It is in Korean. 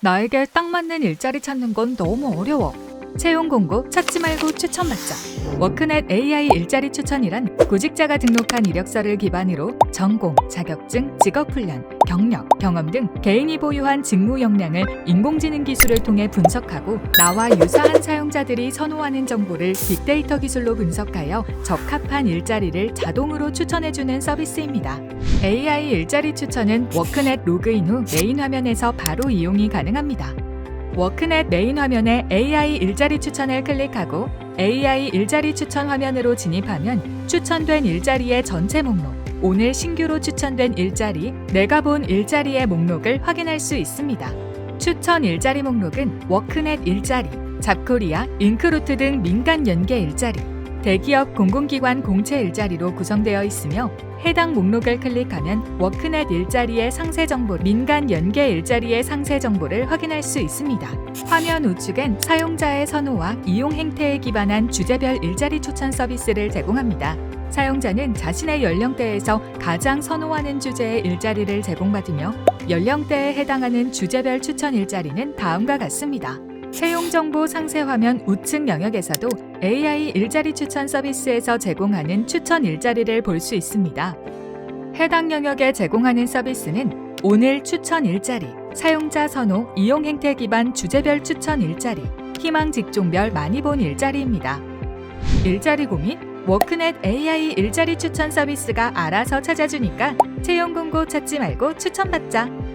나에게 딱 맞는 일자리 찾는 건 너무 어려워. 채용 공고 찾지 말고 추천받자. 워크넷 AI 일자리 추천이란 구직자가 등록한 이력서를 기반으로 전공, 자격증, 직업훈련, 경력, 경험 등 개인이 보유한 직무 역량을 인공지능 기술을 통해 분석하고 나와 유사한 사용자들이 선호하는 정보를 빅데이터 기술로 분석하여 적합한 일자리를 자동으로 추천해주는 서비스입니다. AI 일자리 추천은 워크넷 로그인 후 메인 화면에서 바로 이용이 가능합니다. 워크넷 메인 화면에 AI 일자리 추천을 클릭하고 AI 일자리 추천 화면으로 진입하면 추천된 일자리의 전체 목록, 오늘 신규로 추천된 일자리, 내가 본 일자리의 목록을 확인할 수 있습니다. 추천 일자리 목록은 워크넷 일자리, 잡코리아, 잉크루트 등 민간 연계 일자리, 대기업 공공기관 공채 일자리로 구성되어 있으며 해당 목록을 클릭하면 워크넷 일자리의 상세 정보, 민간 연계 일자리의 상세 정보를 확인할 수 있습니다. 화면 우측엔 사용자의 선호와 이용 행태에 기반한 주제별 일자리 추천 서비스를 제공합니다. 사용자는 자신의 연령대에서 가장 선호하는 주제의 일자리를 제공받으며 연령대에 해당하는 주제별 추천 일자리는 다음과 같습니다. 채용 정보 상세 화면 우측 영역에서도 AI 일자리 추천 서비스에서 제공하는 추천 일자리를 볼 수 있습니다. 해당 영역에 제공하는 서비스는 오늘 추천 일자리, 사용자 선호, 이용 행태 기반 주제별 추천 일자리, 희망 직종별 많이 본 일자리입니다. 일자리 고민? 워크넷 AI 일자리 추천 서비스가 알아서 찾아주니까 채용 공고 찾지 말고 추천받자.